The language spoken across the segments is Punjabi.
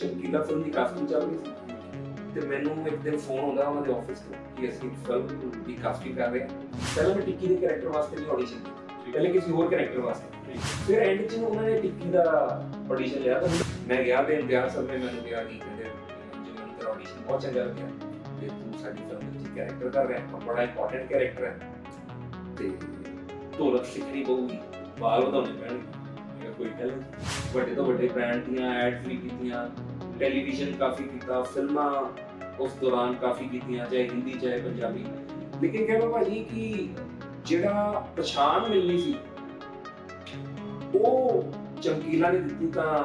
ਚਮਕੀਲਾ ਫਿਲਮ ਦੀ ਕਾਸਟਿੰਗ ਚੱਲ ਰਹੀ ਸੀ। ਤੇ ਮੈਨੂੰ ਇੱਕ ਦਿਨ ਫੋਨ ਆਉਂਦਾ ਉਹਨਾਂ ਦੇ ਆਫਿਸ ਤੋਂ ਕਿ ਅਸੀਂ ਫਿਲਮ ਦੀ ਕਾਸਟਿੰਗ ਕਰ ਰਹੇ ਹਾਂ। ਪਹਿਲਾਂ ਮੈਂ ਟਿੱਕੀ ਦੇ ਕੈਰੈਕਟਰ ਵਾਸਤੇ ਨਹੀਂ ਆਡੀਸ਼ਨ ਕੀਤੀ। ਪਹਿਲੇ ਕਿਸੇ ਹੋਰ ਕੈਰੈਕਟਰ ਵਾਸਤੇ। ਫਿਰ ਐਂਡ 'ਚ ਉਹਨਾਂ ਨੇ ਟਿੱਕੀ ਦਾ ਆਡੀਸ਼ਨ ਲਿਆ ਤਾਂ ਮੈਂ ਗਿਆ ਤੇ ਇੰਤਜ਼ਾਰ ਸਰ ਨੇ ਮੈਨੂੰ ਕਿਹਾ ਕਿ ਕਹਿੰਦੇ ਜਿਵੇਂ ਤੇਰਾ ਆਡੀਸ਼ਨ ਬਹੁਤ ਚੰਗਾ ਲੱਗਿਆ। ਤੇ ਤੂੰ ਸਾਡੀ ਫਿਲਮ ਵਿੱਚ ਕੈਰੈਕਟਰ ਕਰ ਰਿਹਾ ਹੈ ਬੜਾ ਇੰਪੋਰਟੈਂਟ ਕੈਰੈਕਟਰ ਹੈ ਤੇ ਢੋਲਕ ਸਿੱਖਣੀ ਪਊਗੀ ਬਾਲ ਵਧਾਉਣੇ ਪੈਣਗੇ। ਕੋਈ ਗੱਲ ਵੱਡੇ ਤੋਂ ਵੱਡੇ ਬ੍ਰਾਂਡ ਦੀਆਂ ਐਡਸ ਵੀ ਕੀਤੀਆਂ ਟੈਲੀਵਿਜ਼ਨ ਕਾਫੀ ਕੀਤਾ, ਫਿਲਮਾਂ ਉਸ ਦੌਰਾਨ ਕਾਫੀ ਕੀਤੀਆਂ, ਚਾਹੇ ਹਿੰਦੀ, ਚਾਹੇ ਪੰਜਾਬੀ। ਲੇਕਿਨ ਕਹਿੰਦਾ ਭਾਜੀ ਕਿ ਜਿਹੜਾ ਪਛਾਣ ਮਿਲਣੀ ਸੀ, ਉਹ ਚਮਕੀਲਾ ਨੇ ਦਿੱਤੀ ਤਾਂ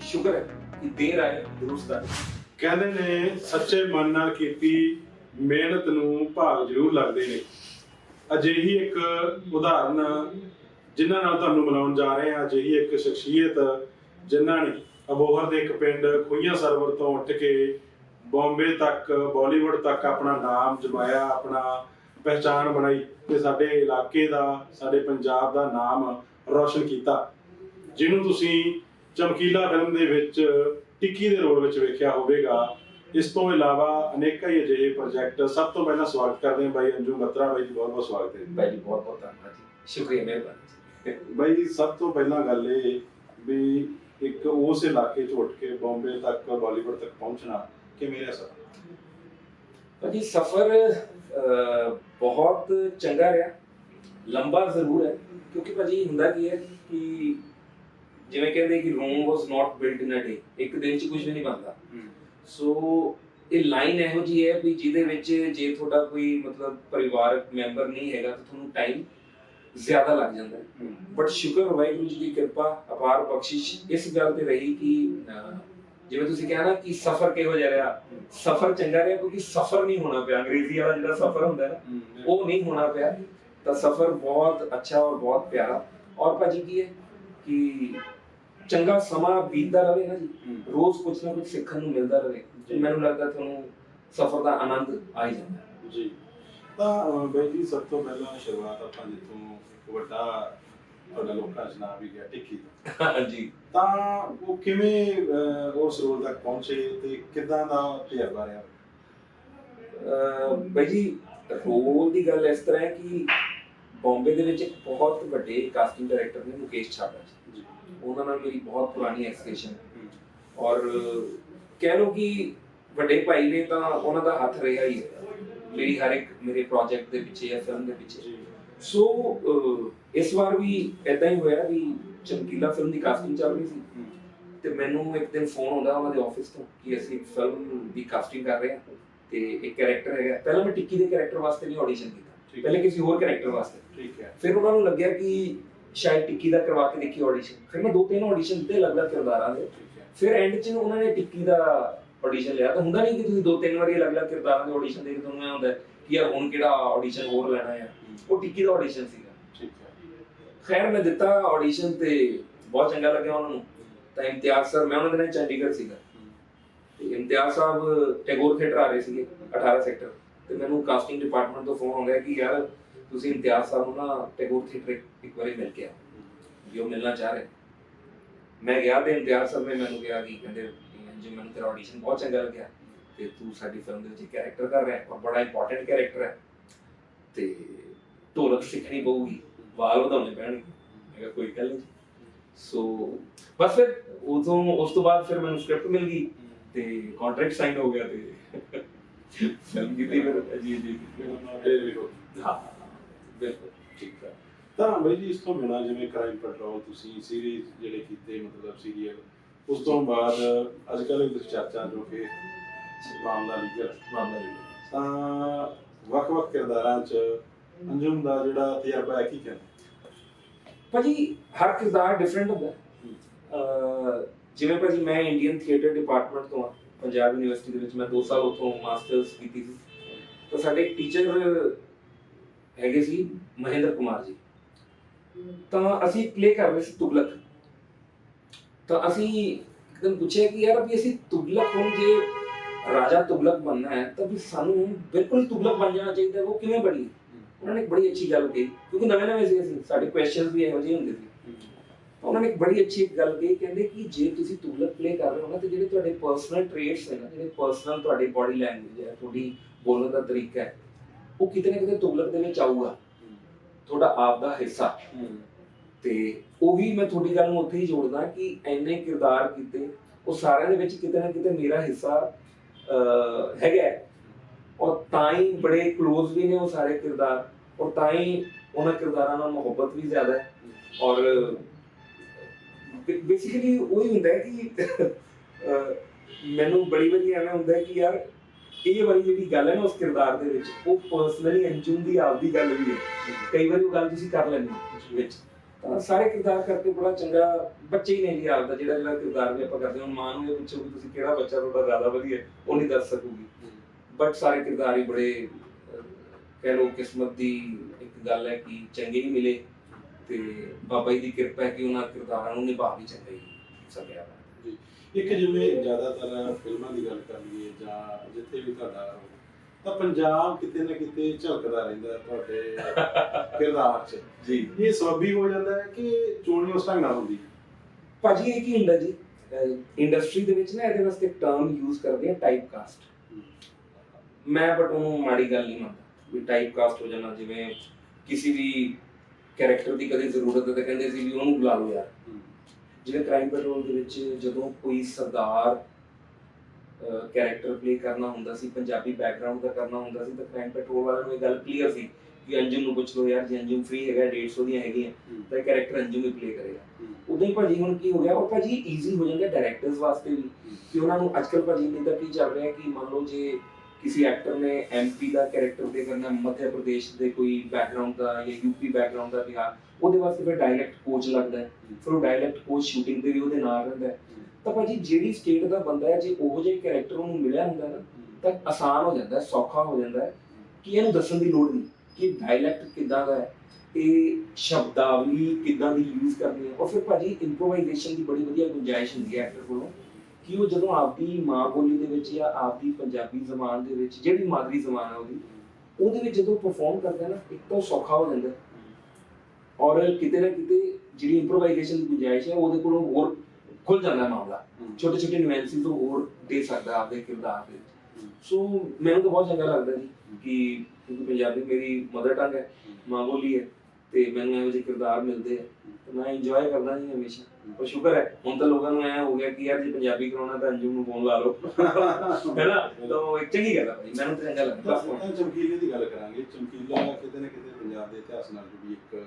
ਸ਼ੁਕਰ ਹੈ ਕਿ ਦੇਰ ਆਏ, ਦਰੁਸਤ ਆਏ। ਕਹਿੰਦੇ ਨੇ, ਸੱਚੇ ਮਨ ਨਾਲ ਕੀਤੀ ਮਿਹਨਤ ਨੂੰ ਭਾਗ ਜ਼ਰੂਰ ਲੱਗਦੇ ਨੇ। ਅਜਿਹੀ ਇੱਕ ਉਦਾਹਰਨ ਜਿਨ੍ਹਾਂ ਨਾਲ ਤੁਹਾਨੂੰ ਮਿਲਾਉਣ ਜਾ ਰਹੇ ਹਾਂ ਅਜਿਹੀ ਇੱਕ ਸ਼ਖਸੀਅਤ ਜਿਨ੍ਹਾਂ ਨੇ ਅਬੋਹਰ ਦੇ ਇੱਕ ਪਿੰਡ ਖੁਈਆਂ ਸਰਵਰ ਤੋਂ ਉੱਠ ਕੇ ਬੰਬੇ ਤੱਕ, ਬਾਲੀਵੁੱਡ ਤੱਕ ਆਪਣਾ ਨਾਮ ਜਮਾਇਆ, ਆਪਣਾ ਪਹਿਚਾਣ ਬਣਾਈ ਤੇ ਸਾਡੇ ਇਲਾਕੇ ਦਾ, ਸਾਡੇ ਪੰਜਾਬ ਦਾ ਨਾਮ ਰੌਸ਼ਨ ਕੀਤਾ। ਜਿਹਨੂੰ ਤੁਸੀਂ ਚਮਕੀਲਾ ਫਿਲਮ ਦੇ ਵਿੱਚ ਟਿੱਕੀ ਦੇ ਰੋਲ ਵਿੱਚ ਵੇਖਿਆ ਹੋਵੇਗਾ। ਇਸ ਤੋਂ ਇਲਾਵਾ ਅਨੇਕਾਂ ਹੀ ਅਜਿਹੇ ਪ੍ਰੋਜੈਕਟ ਸਭ ਤੋਂ ਪਹਿਲਾਂ ਸਵਾਗਤ ਕਰਦੇ ਹਾਂ ਬਾਈ ਅੰਜੂ ਬੱਤਰਾ ਬਾਈ ਜੀ ਬਹੁਤ ਬਹੁਤ ਸਵਾਗਤ ਹੈ। ਬਾਈ ਜੀ ਬਹੁਤ ਬਹੁਤ ਧੰਨਵਾਦ ਜੀ। ਸ਼ੁਕਰੀਆ, ਮਿਹਰਬਾਨੀ ਬਾਈ ਸਭ ਤੋਂ ਪਹਿਲਾਂ ਗੱਲ ਇਹ ਵੀ ਇੱਕ ਉਸ ਇਲਾਕੇ ਚ ਉੱਠ ਕੇ ਬੰਬੇ ਤੱਕ ਬਾਲੀਵੁੱਡ ਤੱਕ ਪਹੁੰਚਣਾ ਕਿਵੇਂ ਰਿਹਾ ਸਰ? ਭਾਜੀ ਸਫ਼ਰ ਬਹੁਤ ਚੰਗਾ ਰਿਹਾ। ਲੰਬਾ ਜ਼ਰੂਰ ਹੈ ਕਿਉਂਕਿ ਭਾਜੀ ਹੁੰਦਾ ਕੀ ਹੈ ਕਿ ਜਿਵੇਂ ਕਹਿੰਦੇ ਕਿ ਰੋਮ ਵਾਸ ਨਾਟ ਬਿਲਟ ਇਨ ਅ ਡੇ ਇੱਕ ਦਿਨ ਚ ਕੁਝ ਵੀ ਨਹੀਂ ਬਣਦਾ। ਸੋ ਇਹ ਲਾਈਨ ਇਹੋ ਜੀ ਹੈ ਵੀ ਜਿਹਦੇ ਵਿੱਚ ਜੇ ਤੁਹਾਡਾ ਕੋਈ ਮਤਲਬ ਪਰਿਵਾਰਕ ਮੈਂਬਰ ਨਹੀਂ ਹੈਗਾ ਤਾਂ ਤੁਹਾਨੂੰ ਟਾਈਮ ਜ਼ਿਆਦਾ ਲੱਗ ਜਾਂਦਾ ਬਟ ਸ਼ੁਕਰ ਵਾਹਿਗੁਰੂ ਜੀ ਦੀ ਕਿਰਪਾ ਅਪਾਰ ਬਖਸ਼ਿਸ਼ ਇਸ ਗੱਲ ਤੇ ਰਹੀ ਕਿ ਜਿਵੇਂ ਤੁਸੀਂ ਕਿਹਾ ਨਾ ਕਿ ਸਫ਼ਰ ਕਿਹੋ ਜਿਹਾ ਰਿਹਾ। ਸਫ਼ਰ ਚੰਗਾ ਰਿਹਾ ਕਿਉਂਕਿ ਸਫ਼ਰ ਨਹੀਂ ਹੋਣਾ ਪਿਆ। ਅੰਗਰੇਜ਼ੀ ਵਾਲਾ ਜਿਹੜਾ ਸਫ਼ਰ ਹੁੰਦਾ ਨਾ ਉਹ ਨਹੀਂ ਹੋਣਾ ਪਿਆ। ਤਾਂ ਸਫ਼ਰ ਬਹੁਤ ਅੱਛਾ ਔਰ ਬਹੁਤ ਪਿਆਰਾ। ਔਰ ਭਾਜੀ ਕੀ ਹੈ ਕਿ ਚੰਗਾ ਸਮਾਂ ਬੀਤਦਾ ਰਹੇ ਨਾ ਜੀ। ਰੋਜ਼ ਕੁਝ ਨਾ ਕੁਝ ਸਿੱਖਣ ਨੂੰ ਮਿਲਦਾ ਰਹੇ। ਮੈਨੂੰ ਲੱਗਦਾ ਤੁਹਾਨੂੰ ਸਫ਼ਰ ਦਾ ਆਨੰਦ ਆ ਹੀ ਜਾਂਦਾ। ਜੀ। ਤਾਂ ਅਹ, ਬਾਈ ਜੀ ਸਭ ਤੋਂ ਪਹਿਲਾਂ ਸ਼ੁਰੂਆਤ ਆਪਾਂ ਜਿੱਥੋਂ ਇੱਕ ਵੱਡਾ ਤੁਹਾਡਾ ਲੋਕਾਂ ਚ ਨਾਮ ਵੀ ਗਿਆ ਟਿੱਕੀ ਤੋਂ। ਹਾਂਜੀ। ਤਾਂ ਉਹ ਕਿਵੇਂ ਅਹ, ਉਸ ਰੋਲ ਤੱਕ ਪਹੁੰਚੇ ਤੇ ਕਿਦਾਂ ਦਾ ਤਜਰਬਾ ਰਿਹਾ? ਅਹ ਬਾਈ ਜੀ ਰੋਲ ਦੀ ਗੱਲ ਇਸ ਤਰ੍ਹਾਂ ਹੈ ਕਿ ਬੰਬੇ ਦੇ ਵਿੱਚ ਇੱਕ ਬਹੁਤ ਵੱਡੇ ਕਾਸਟਿੰਗ ਡਾਇਰੈਕਟਰ ਨੇ ਮੁਕੇਸ਼ ਛਾਬੜਾ ਜੀ। ਜੀ। ਉਹਨਾਂ ਨਾਲ ਮੇਰੀ ਬਹੁਤ ਪੁਰਾਣੀ ਐਕਸਪ੍ਰੈਸ਼ਨ ਔਰ ਕਹਿ ਲਓ ਕਿ ਵੱਡੇ ਭਾਈ ਨੇ ਤਾਂ ਉਹਨਾਂ ਦਾ ਹੱਥ ਰਿਹਾ ਹੀ ਹੈ। ਮੇਰੀ ਹਰ ਇੱਕ ਮੇਰੇ ਪ੍ਰੋਜੈਕਟ ਦੇ ਪਿੱਛੇ ਜਾਂ ਫਿਲਮ ਦੇ ਪਿੱਛੇ। ਸੋ ਇਸ ਵਾਰ ਵੀ ਇਦਾਂ ਹੀ ਹੋਇਆ ਵੀ ਚਮਕੀਲਾ ਫਿਲਮ ਦੀ ਕਾਸਟਿੰਗ ਚੱਲ ਰਹੀ ਸੀ। ਤੇ ਮੈਨੂੰ ਇੱਕ ਦਿਨ ਫੋਨ ਆਉਂਦਾ ਉਹਨਾਂ ਦੇ ਆਫਿਸ ਤੋਂ ਕਿ ਅਸੀਂ ਫਿਲਮ ਦੀ ਕਾਸਟਿੰਗ ਕਰ ਰਹੇ ਹਾਂ। ਤੇ ਇੱਕ ਕੈਰੈਕਟਰ ਹੈਗਾ। ਪਹਿਲਾਂ ਮੈਂ ਟਿੱਕੀ ਦੇ ਕੈਰੈਕਟਰ ਵਾਸਤੇ ਨਹੀਂ ਆਡੀਸ਼ਨ ਕੀਤਾ। ਪਹਿਲੇ ਕਿਸੇ ਹੋਰ ਕੈਰੈਕਟਰ ਵਾਸਤੇ। ਠੀਕ ਹੈ। ਫਿਰ ਉਹਨਾਂ ਨੂੰ ਲੱਗਿਆ ਕਿ ਸ਼ਾਇਦ ਟਿੱਕੀ ਦਾ ਕਰਵਾ ਕੇ ਦੇਖੀ ਆਡੀਸ਼ਨ ਫਿਰ ਮੈਂ ਦੋ ਤਿੰਨ ਆਡੀਸ਼ਨ ਦਿੱਤੇ ਅਲੱਗ-ਅਲੱਗ ਕਿਰਦਾਰਾਂ ਦੇ। ਫਿਰ ਐਂਡ 'ਚ ਉਹਨਾਂ ਨੇ ਟਿੱਕੀ ਦਾ ਆਡੀਸ਼ਨ ਲਿਆ। ਤਾਂ ਹੁੰਦਾ ਨਹੀਂ ਕਿ ਤੁਸੀਂ ਦੋ ਤਿੰਨ ਵਾਰੀ ਅਲੱਗ-ਅਲੱਗ ਕਿਰਦਾਰਾਂ ਦੇ ਆਡੀਸ਼ਨ ਦੇ ਕੇ ਤੁਹਾਨੂੰ ਹੁੰਦਾ ਕਿ ਯਾਰ ਹੁਣ ਕਿਹੜਾ ਆਡੀਸ਼ਨ ਹੋਰ ਲੈਣਾ ਹੈ ਉਹ ਟਿੱਕੀ ਦਾ ਆਡੀਸ਼ਨ ਸੀਗਾ। ਠੀਕ ਹੈ। ਖੈਰ ਮੈਂ ਦਿੱਤਾ ਆਡੀਸ਼ਨ ਤੇ ਬਹੁਤ ਚੰਗਾ ਲੱਗਿਆ ਉਹਨਾਂ ਨੂੰ। ਤਾਂ ਇਮਤਿਆਜ਼ ਸਰ ਮੈਂ ਉਹਨਾਂ ਦੇ ਨਾਲ ਚੰਡੀਗੜ੍ਹ ਸੀਗਾ। ਤੇ ਇਮਤਿਆਜ਼ ਸਾਹਿਬ ਟੈਗੋਰ ਥੀਏਟਰ ਆ ਰਹੇ ਸੀਗੇ 18 ਸੈਕਟਰ ਤੇ ਮੈਨੂੰ ਕਾਸਟਿੰਗ ਡਿਪਾਰਟਮੈਂਟ ਤੋਂ ਫੋਨ ਆਉਂਦਾ ਕਿ ਯਾਰ ਤੁਸੀਂ ਇਮਤਿਆਜ਼ ਸਾਹਿਬ ਨੂੰ ਨਾ ਟੈਗੋਰ ਥੀਏਟਰ ਇੱਕ- ਇੱਕ ਵਾਰੀ ਮਿਲ ਕੇ ਆਓ। ਵੀ ਉਹ ਮਿਲਣਾ ਚਾਹ ਰਹੇ। ਮੈਂ ਗਿਆ ਤੇ ਇਮਤਿਆਜ਼ ਸਾਹਿਬ ਨੇ ਮੈਨੂੰ ਕਿਹਾ ਕਿ ਕਹਿੰਦੇ ਜੀ ਮੈਨੂੰ ਤੇਰਾ ਆਡੀਸ਼ਨ ਬਹੁਤ ਚੰਗਾ ਲੱਗਿਆ। ਤੇ ਤੂੰ ਸਾਡੀ ਫਿਲਮ ਦੇ ਵਿੱਚ ਕੈਰੈਕਟਰ ਕਰ ਰਿਹਾ ਹੈ ਔਰ ਬੜਾ ਇੰਪੋਰਟੈਂਟ ਕੈਰੈਕਟਰ ਹੈ। ਤੇ ਢੋਲਕ ਸਿੱਖਣੀ ਪਊਗੀ ਵਾਲ ਵਧਾਉਣੇ ਪੈਣਗੇ ਮੈਂ ਕਿਹਾ ਕੋਈ ਗੱਲ ਨਹੀਂ। ਸੋ ਬਸ ਫਿਰ ਉਦੋਂ ਉਸ ਤੋਂ ਬਾਅਦ ਫਿਰ ਮੈਨੂੰ ਸਕ੍ਰਿਪਟ ਮਿਲ ਗਈ ਤੇ ਕੰਟਰੈਕਟ ਸਾਈਨ ਹੋ ਗਿਆ ਤੇ ਫਿਲਮ ਕੀਤੀ ਫਿਰ ਜੀ ਜੀ ਫਿਰ ਵੀ ਹੋ ਹਾਂ ਬਿਲਕੁਲ ਠੀਕ ਹੈ। ਤਾਂ ਬਾਈ ਜੀ ਇਸ ਤੋਂ ਬਿਨਾਂ ਜਿਵੇਂ ਕ੍ਰਾਈਮ ਪੈਟਰੋਲ ਤੁਸੀਂ ਸੀਰੀਜ਼ ਜਿਹੜੇ ਕੀਤੇ ਮਤਲਬ ਸੀਰੀਅਲ ਉਸ ਤੋਂ ਬਾਅਦ ਅੱਜ ਕੱਲ੍ਹ ਇੱਕ ਚਰਚਾ ਜੋ ਕਿ ਮਾਮਲਾ ਲੀਗਲ ਮਾਮਲਾ ਜੀ ਤਾਂ ਵੱਖ-ਵੱਖ ਕਿਰਦਾਰਾਂ 'ਚ ਅੰਜੁਮ ਦਾ ਜਿਹੜਾ ਤਜਰਬਾ ਹੈ ਕੀ ਕਹਿੰਦੇ? ਭਾਜੀ ਹਰ ਕਿਰਦਾਰ ਡਿਫਰੈਂਟ ਹੁੰਦਾ ਹੈ। ਜਿਵੇਂ ਭਾਜੀ ਮੈਂ ਇੰਡੀਅਨ ਥੀਏਟਰ ਡਿਪਾਰਟਮੈਂਟ ਤੋਂ ਆ ਪੰਜਾਬ ਯੂਨੀਵਰਸਿਟੀ ਦੇ ਵਿੱਚ ਮੈਂ 2 ਸਾਲ ਉੱਥੋਂ ਮਾਸਟਰਸ ਕੀਤੀ ਸੀ। ਤਾਂ ਸਾਡੇ ਟੀਚਰ ਹੈਗੇ ਸੀ ਮਹਿੰਦਰ ਕੁਮਾਰ ਜੀ। ਤਾਂ ਅਸੀਂ ਪਲੇ ਕਰ ਰਹੇ ਸੀ ਤੁਗਲਕ। ਤਾਂ ਅਸੀਂ ਇੱਕਦਮ ਪੁੱਛਿਆ ਕਿ ਯਾਰ ਵੀ ਅਸੀਂ ਤੁਗਲਕ ਹੁਣ ਜੇ ਰਾਜਾ ਤੁਗਲਕ ਬਣਨਾ ਹੈ, ਤਾਂ ਵੀ ਸਾਨੂੰ ਬਿਲਕੁਲ ਤੁਗਲਕ ਬਣ ਜਾਣਾ ਚਾਹੀਦਾ, ਉਹ ਕਿਵੇਂ ਬਣੀ? ਉਹਨਾਂ ਨੇ ਇੱਕ ਬੜੀ ਅੱਛੀ ਗੱਲ ਕਹੀ, ਕਿਉਂਕਿ ਨਵੇਂ ਨਵੇਂ ਸੀ ਅਸੀਂ, ਸਾਡੇ ਕੁਐਸਚਨਸ ਵੀ ਇਹੋ ਜਿਹੇ ਹੁੰਦੇ ਸੀ। ਤਾਂ ਉਹਨਾਂ ਨੇ ਇੱਕ ਬੜੀ ਅੱਛੀ ਗੱਲ ਕਹੀ, ਕਹਿੰਦੇ ਕਿ ਜੇ ਤੁਸੀਂ ਤੁਗਲਕ ਪਲੇ ਕਰ ਰਹੇ ਹੋ ਨਾ, ਤੇ ਜਿਹੜੇ ਤੁਹਾਡੇ ਪਰਸਨਲ ਟ੍ਰੇਟਸ ਨੇ ਨਾ, ਜਿਹੜੇ ਪਰਸਨਲ ਤੁਹਾਡੀ ਬਾਡੀ ਲੈਂਗੁਏਜ ਹੈ, ਤੁਹਾਡੀ ਬੋਲਣ ਦਾ ਤਰੀਕਾ ਹੈ, ਉਹ ਕਿਤੇ ਨਾ ਕਿਤੇ ਤੁਗਲਕ ਦੇ ਵਿੱਚ ਆਊਗਾ, ਤੁਹਾਡਾ ਆਪ ਦਾ ਹਿੱਸਾ। ਤੇ ਉਹੀ ਮੈਂ ਤੁਹਾਡੀ ਗੱਲ ਨੂੰ ਉੱਥੇ ਹੀ ਜੋੜਦਾ ਕਿ ਐਨੇ ਕਿਰਦਾਰ ਕੀਤੇ, ਉਹ ਸਾਰਿਆਂ ਦੇ ਵਿੱਚ ਕਿਤੇ ਨਾ ਕਿਤੇ ਮੇਰਾ ਹਿੱਸਾ ਹੈਗਾ ਔਰ ਤਾਂ ਹੀ ਬੜੇ ক্লোਜ਼ ਵੀ ਨੇ ਉਹ ਸਾਰੇ ਕਿਰਦਾਰ, ਔਰ ਤਾਂ ਹੀ ਉਹਨਾਂ ਕਿਰਦਾਰਾਂ ਨਾਲ ਮੁਹੱਬਤ ਵੀ ਜ਼ਿਆਦਾ ਹੈ। ਔਰ ਬੇਸਿਕਲੀ ਉਹੀ ਹੁੰਦਾ ਹੈ ਕਿ ਮੈਨੂੰ ਬੜੀ ਵਾਰੀ ਐਵੇਂ ਹੁੰਦਾ ਹੈ ਕਿ ਯਾਰ, ਇਹ ਵਾਲੀ ਜਿਹੜੀ ਗੱਲ ਹੈ ਨਾ ਉਸ ਕਿਰਦਾਰ ਦੇ ਵਿੱਚ, ਉਹ ਪਰਸਨਲੀ ਅੰਜੁਮ ਦੀ ਆਪਦੀ ਗੱਲ ਵੀ ਹੈ। ਕਈ ਵਾਰੀ ਉਹ ਗੱਲ ਤੁਸੀਂ ਕਰ ਲੈਂਦੇ ਹੋ ਵਿੱਚ। ਤਾਂ ਸਾਰੇ ਕਿਰਦਾਰ ਕਰਕੇ ਬੜਾ ਚੰਗਾ ਬੱਚੇ ਹੀ ਨੇ ਜੀ ਆਪਦਾ ਜਿਹੜਾ ਜਿਹੜਾ ਕਿਰਦਾਰ ਵੀ ਆਪਾਂ ਕਰਦੇ ਹਾਂ। ਮਾਂ ਨੂੰ ਇਹ ਪੁੱਛੋ ਵੀ ਤੁਸੀਂ ਕਿਹੜਾ ਬੱਚਾ ਤੁਹਾਡਾ ਜ਼ਿਆਦਾ ਵਧੀਆ ਉਹ ਨਹੀਂ ਦੱਸ ਸਕੂਗੀ। ਬਟ ਸਾਰੇ ਕਿਰਦਾਰ ਹੀ ਬੜੇ ਕਹਿ ਲਓ ਕਿਸਮਤ ਦੀ ਇੱਕ ਗੱਲ ਹੈ ਕਿ ਚੰਗੇ ਹੀ ਮਿਲੇ ਤੇ ਬਾਬਾ ਜੀ ਦੀ ਕਿਰਪਾ ਹੈ ਕਿ ਉਹਨਾਂ ਕਿਰਦਾਰਾਂ ਨੂੰ ਨਿਭਾ ਵੀ ਚੰਗਾ ਹੀ ਸਕਿਆ। ਮੈਂ। ਇੱਕ ਜਿਵੇਂ ਜ਼ਿਆਦਾਤਰ ਫਿਲਮਾਂ ਦੀ ਗੱਲ ਕਰ ਲਈਏ ਜਾਂ ਜਿੱਥੇ ਵੀ ਤੁਹਾਡਾ ਤਾਂ ਪੰਜਾਬ ਕਿਤੇ ਨਾ ਕਿਤੇ ਝਲਕਦਾ ਰਹਿੰਦਾ ਤੁਹਾਡੇ ਕਿਰਦਾਰ 'ਚ। ਜੀ। ਇਹ ਸਬੱਬੀ ਹੋ ਜਾਂਦਾ ਹੈ ਕਿ ਚੋਣੀ ਉਸ ਢੰਗ ਨਾਲ ਹੁੰਦੀ ਭਾਜੀ ਇਹ ਕੀ ਹੁੰਦਾ ਜੀ? ਇੰਡਸਟਰੀ ਦੇ ਵਿੱਚ ਨਾ ਇਹਦੇ ਵਾਸਤੇ ਟਰਮ ਯੂਜ਼ ਕਰਦੇ ਆ ਟਾਈਪ ਕਾਸਟ ਮੈਂ ਬਟ ਉਹਨੂੰ ਮਾੜੀ ਗੱਲ ਨਹੀਂ ਮੰਨਦਾ ਵੀ ਟਾਈਪ ਕਾਸਟ ਹੋ ਜਾਣਾ ਜਿਵੇਂ ਕਿਸੇ ਵੀ ਕੈਰੈਕਟਰ ਦੀ ਕਦੇ ਜ਼ਰੂਰਤ ਹੈ ਤਾਂ ਕਹਿੰਦੇ ਸੀ ਵੀ ਉਹਨੂੰ ਬੁਲਾ ਲਓ ਯਾਰ। ਜਿਵੇਂ ਕ੍ਰਾਈਮ ਪੈਟਰੋਲ ਦੇ ਵਿੱਚ ਜਦੋਂ ਕੋਈ ਸਰਦਾਰ ਕੈਰੈਕਟਰ ਪਲੇ ਕਰਨਾ ਹੁੰਦਾ ਸੀ ਪੰਜਾਬੀ ਬੈਕਗ੍ਰਾਉਂਡ ਦਾ ਕਰਨਾ ਹੁੰਦਾ ਸੀ ਤਾਂ ਕ੍ਰਾਈਮ ਪੈਟਰੋਲ ਵਾਲਿਆਂ ਨੂੰ ਇਹ ਗੱਲ ਕਲੀਅਰ ਸੀ ਕਿ ਅੰਜੁਮ ਨੂੰ ਪੁੱਛ ਲਓ ਯਾਰ ਜੇ ਅੰਜੁਮ ਫ੍ਰੀ ਹੈਗਾ 150 ਦੀਆਂ ਹੈਗੀਆਂ ਤਾਂ ਕੈਰੈਕਟਰ ਅੰਜੁਮ ਹੀ ਪਲੇ ਕਰੇਗਾ। ਉਦੋਂ ਹੀ ਭਾਜੀ ਹੁਣ ਕੀ ਹੋ ਗਿਆ? ਉਹ ਭਾਜੀ ਈਜ਼ੀ ਹੋ ਜਾਂਦਾ ਡਾਇਰੈਕਟਰਸ ਵਾਸਤੇ ਵੀ ਕਿ ਉਹਨਾਂ ਨੂੰ ਅੱਜਕੱਲ ਭਾਜੀ ਨਹੀਂ ਤਾਂ ਕੀ ਚੱਲ ਰਿਹਾ ਕਿ ਮੰਨ ਲਓ ਜੇ ਕਿਸੇ ਐਕਟਰ ਨੇ ਐਮਪੀ ਦਾ ਕੈਰੈਕਟਰ ਪਲੇ ਕਰਨਾ ਮੱਧ ਪ੍ਰਦੇਸ਼ ਦੇ ਕੋਈ ਬੈਕਗ੍ਰਾਉਂਡ ਦਾ ਜਾਂ ਯੂਪੀ ਬੈਕਗ੍ਰਾਉਂਡ ਦਾ ਬਿਹਾਰ ਉਹਦੇ ਵਾਸਤੇ ਫਿਰ ਡਾਇਲੈਕਟ ਕੋਚ ਲੱਗਦਾ ਫਿਰ ਉਹ ਡਾਇਲੈਕਟ ਕੋਚ ਸ਼ੂਟਿੰਗ ਤੇ ਵੀ ਉਹਦੇ ਨਾਲ ਰਹਿੰਦਾ ਤਾਂ ਭਾਜੀ ਜਿਹੜੀ ਸਟੇਟ ਦਾ ਬੰਦਾ ਹੈ, ਜੇ ਉਹੋ ਜਿਹੇ ਕੈਰੈਕਟਰ ਉਹਨੂੰ ਮਿਲਿਆ ਹੁੰਦਾ ਨਾ, ਤਾਂ ਆਸਾਨ ਹੋ ਜਾਂਦਾ ਸੌਖਾ ਹੋ ਜਾਂਦਾ ਕਿ ਇਹਨੂੰ ਦੱਸਣ ਦੀ ਲੋੜ ਨਹੀਂ ਕਿ ਡਾਇਲੈਕਟ ਕਿੱਦਾਂ ਦਾ ਹੈ, ਇਹ ਸ਼ਬਦਾਵਲੀ ਕਿੱਦਾਂ ਦੀ ਯੂਜ਼ ਕਰਨੀ ਹੈ। ਔਰ ਫਿਰ ਭਾਜੀ ਇੰਪਰੋਵਾਈਜ਼ੇਸ਼ਨ ਦੀ ਬੜੀ ਵਧੀਆ ਗੁੰਜਾਇਸ਼ ਹੁੰਦੀ ਹੈ ਐਕਟਰ ਕੋਲੋਂ ਕਿ ਉਹ ਜਦੋਂ ਆਪਦੀ ਮਾਂ ਬੋਲੀ ਦੇ ਵਿੱਚ ਜਾਂ ਆਪਦੀ ਪੰਜਾਬੀ ਜ਼ਬਾਨ ਦੇ ਵਿੱਚ, ਜਿਹੜੀ ਮਾਦਰੀ ਜ਼ਬਾਨ ਹੈ ਉਹਦੀ, ਉਹਦੇ ਵਿੱਚ ਜਦੋਂ ਪਰਫਾਰਮ ਕਰਦਾ ਨਾ, ਇੱਕ ਤਾਂ ਉਹ ਸੌਖਾ ਹੋ ਜਾਂਦਾ ਔਰ ਕਿਤੇ ਨਾ ਕਿਤੇ ਜਿਹੜੀ ਇੰਪਰੋਵਾਈਜ਼ੇਸ਼ਨ ਦੀ ਗੁੰਜਾਇਸ਼ ਹੈ, ਉਹਦੇ ਕੋਲੋਂ ਹੋਰ ਖੁੱਲ ਜਾਂਦਾ ਮਾਮਲਾ। ਛੋਟੇ ਛੋਟੇ ਨਿਊਐਂਸਿਸ ਉਹ ਹੋਰ ਦੇ ਸਕਦਾ ਆਪਦੇ ਕਿਰਦਾਰ ਦੇ ਸੋ ਮੈਨੂੰ ਤਾਂ ਬਹੁਤ ਚੰਗਾ ਲੱਗਦਾ ਜੀ ਕਿ ਕਿਉਂਕਿ ਪੰਜਾਬੀ ਮੇਰੀ ਮਦਰ ਟੰਗ ਹੈ ਮਾਂ ਬੋਲੀ ਹੈ ਤੇ ਮੈਨੂੰ ਇਹੋ ਜਿਹੇ ਕਿਰਦਾਰ ਮਿਲਦੇ ਆ। ਤੇ ਮੈਂ ਇੰਜੋਏ ਕਰਦਾ ਜੀ ਹਮੇਸ਼ਾ। ਪਰ ਸ਼ੁਕਰ ਹੈ ਹੁਣ ਤਾਂ ਲੋਕਾਂ ਨੂੰ ਐ ਹੋ ਗਿਆ ਕਿ ਯਾਰ ਜੇ ਪੰਜਾਬੀ ਕਰਾਉਣਾ ਤਾਂ ਅੰਜੂ ਨੂੰ ਫੋਨ ਲਾ ਲਓ। ਹੈਨਾ ਤਾਂ ਉਹ ਇੱਕ ਚੰਗੀ ਗੱਲ ਹੈ ਭਾਈ ਮੈਨੂੰ ਤਾਂ ਚੰਗਾ ਲੱਗਦਾ। ਚਮਕੀਲੇ ਦੀ ਗੱਲ ਕਰਾਂਗੇ। ਚਮਕੀਲਾ ਕਿਤੇ ਨਾ ਕਿਤੇ ਪੰਜਾਬ ਦੇ ਇਤਿਹਾਸ ਨਾਲ ਜੁੜੀ ਇੱਕ